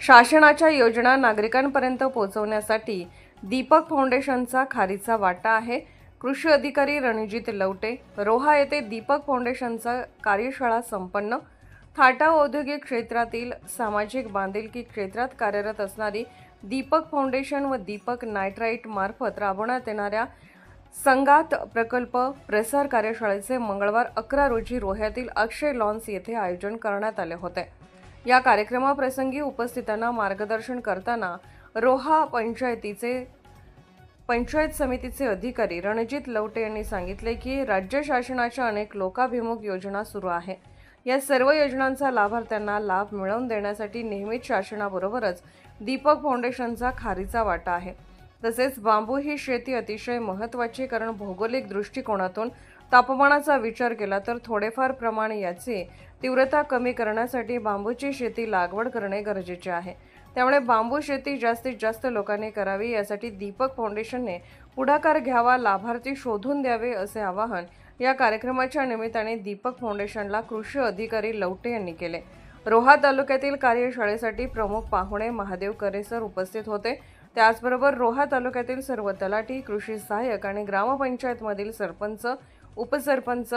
शासनाच्या योजना नागरिकांपर्यंत पोहोचवण्यासाठी दीपक फाउंडेशनचा खारीचा वाटा आहे. कृषी अधिकारी रणजित लवटे रोहा येथे दीपक फाउंडेशनचा कार्यशाळा संपन्न. थाटा औद्योगिक क्षेत्रातील सामाजिक बांधिलकी क्षेत्रात कार्यरत असणारी दीपक फाउंडेशन व दीपक नायट्राईट मार्फत राबवण्यात येणाऱ्या संगात प्रकल्प प्रसार कार्यशाळेचे मंगळवार अकरा रोजी रोह्यातील अक्षय लॉन्स येथे आयोजन करण्यात आले होते. या कार्यक्रमाप्रसंगी उपस्थितांना मार्गदर्शन करताना रोहा पंचायतीचे पंचायत समितीचे अधिकारी रणजित लवटे यांनी सांगितले की राज्य शासनाच्या अनेक लोकाभिमुख योजना सुरू आहे. या सर्व योजनांचा लाभार्थ्यांना लाभ मिळवून देण्यासाठी नेहमीच शासनाबरोबरच दीपक फाउंडेशनचा खारीचा वाटा आहे. तसेच बांबू ही शेती अतिशय महत्त्वाची कारण भौगोलिक दृष्टिकोनातून तापमानाचा विचार केला तर थोडेफार प्रमाण याची तीव्रता कमी करण्यासाठी बांबूची शेती लागवड करणे गरजेचे आहे. त्यामुळे बांबू शेती जास्तीत जास्त लोकांनी करावी यासाठी दीपक फाउंडेशनने पुढाकार घ्यावा लाभार्थी शोधून द्यावे असे आवाहन या कार्यक्रमाच्या निमित्ताने दीपक फाउंडेशनला कृषी अधिकारी लवटे यांनी केले. रोहा तालुक्यातील कार्यशाळेसाठी प्रमुख पाहुणे महादेव करेसर उपस्थित होते. त्याचबरोबर रोहा तालुक्यातील सर्व तलाठी कृषी सहाय्यक आणि ग्रामपंचायतमधील सरपंच उपसरपंच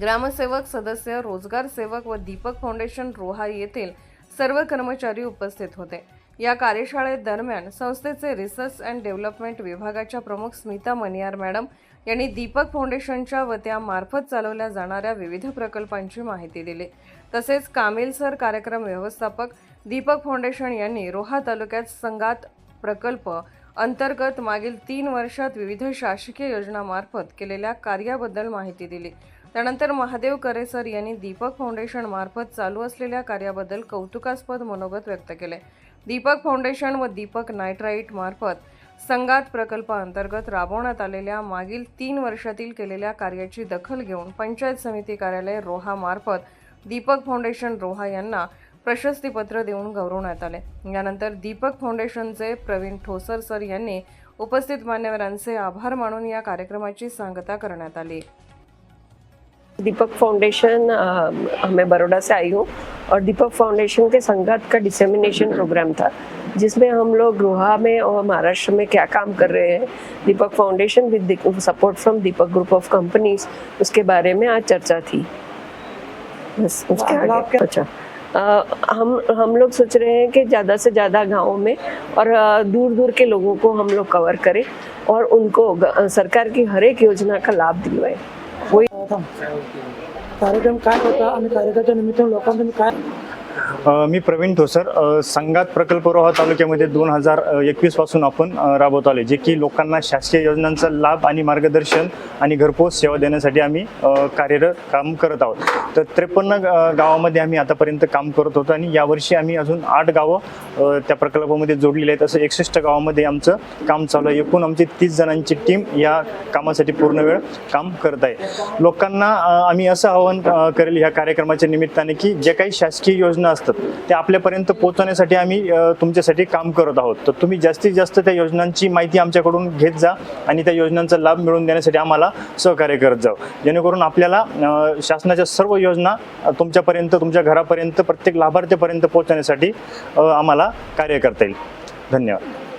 ग्रामसेवक सदस्य रोजगार सेवक व दीपक फाउंडेशन रोहा येथील सर्व कर्मचारी उपस्थित होते. या कार्यशाळेत दरम्यान संस्थेचे रिसर्च अँड डेव्हलपमेंट विभागाच्या प्रमुख स्मिता मनियार मॅडम यांनी दीपक फाउंडेशनच्या व त्यामार्फत चालवल्या जाणाऱ्या विविध प्रकल्पांची माहिती दिली. तसेच कामिलसर कार्यक्रम व्यवस्थापक दीपक फाउंडेशन यांनी रोहा तालुक्यात संगात प्रकल्प अंतर्गत मागील तीन वर्षात विविध शासकीय योजनामार्फत केलेल्या कार्याबद्दल माहिती दिली. त्यानंतर महादेव करेसर यांनी दीपक फाउंडेशन मार्फत चालू असलेल्या कार्याबद्दल कौतुकास्पद मनोगत व्यक्त केले. दीपक फाउंडेशन व दीपक नायट्राईट मार्फत संगात प्रकल्पाअंतर्गत राबवण्यात आलेल्या मागील तीन वर्षातील केलेल्या कार्याची दखल घेऊन पंचायत समिती कार्यालय रोहामार्फत दीपक फाउंडेशन रोहा यांना प्रशस्तीपत्र देऊन गौरवण्यात आले. यानंतर दीपक फाउंडेशनचे प्रवीण ठोसर सर यांनी उपस्थित मान्यवरांचे आभार मानून या कार्यक्रमाची सांगता करण्यात आली. दीपक फाउंडेशन अ, मैं बड़ौदा से आई हूँ और दीपक फाउंडेशन के संगत का डिसेमिनेशन प्रोग्राम था जिसमें हम लोग रोहा में और महाराष्ट्र में क्या काम कर रहे हैं। Deepak foundation with support from Deepak group of companies उसके बारे में आज चर्चा थी। बस उसके आगे अच्छा। अ, हम हम लोग सोच रहे हैं कि ज़्यादा से ज़्यादा गाँव में और दूर दूर के लोगों को हम लोग कवर करें और उनको सरकार की हर एक योजना का लाभ दिलवाएँ। कार्यक्रम का होता मी प्रवीण ठोसर. संघात प्रकल्प रोहा तालुक्यामध्ये दोन हजार एकवीसपासून आपण राबवत आले जे की लोकांना शासकीय योजनांचा लाभ आणि मार्गदर्शन आणि घरपोच सेवा देण्यासाठी आम्ही कार्यरत काम करत आहोत. तर त्रेपन्न गावामध्ये आम्ही आतापर्यंत काम करत होतो आणि यावर्षी आम्ही अजून आठ गावं त्या प्रकल्पामध्ये जोडलेली आहेत. असं एकसष्ट गावामध्ये आमचं काम चालू आहे. एकूण आमची तीस जणांची टीम या कामासाठी पूर्ण वेळ काम करत आहे. लोकांना आम्ही असं आवाहन करेल ह्या कार्यक्रमाच्या निमित्ताने की जे काही शासकीय योजना असतात त्या आपल्यापर्यंत पोहोचवण्यासाठी आम्ही तुमच्यासाठी काम करत आहोत. तर तुम्ही जास्तीत जास्त त्या योजनांची माहिती आमच्याकडून घेत जा आणि त्या योजनांचा लाभ मिळवून देण्यासाठी आम्हाला सहकार्य करत जाऊ जेणेकरून आपल्याला शासनाच्या सर्व योजना तुमच्यापर्यंत तुमच्या घरापर्यंत प्रत्येक लाभार्थ्यापर्यंत पोहोचवण्यासाठी आम्हाला कार्य करता येईल. धन्यवाद.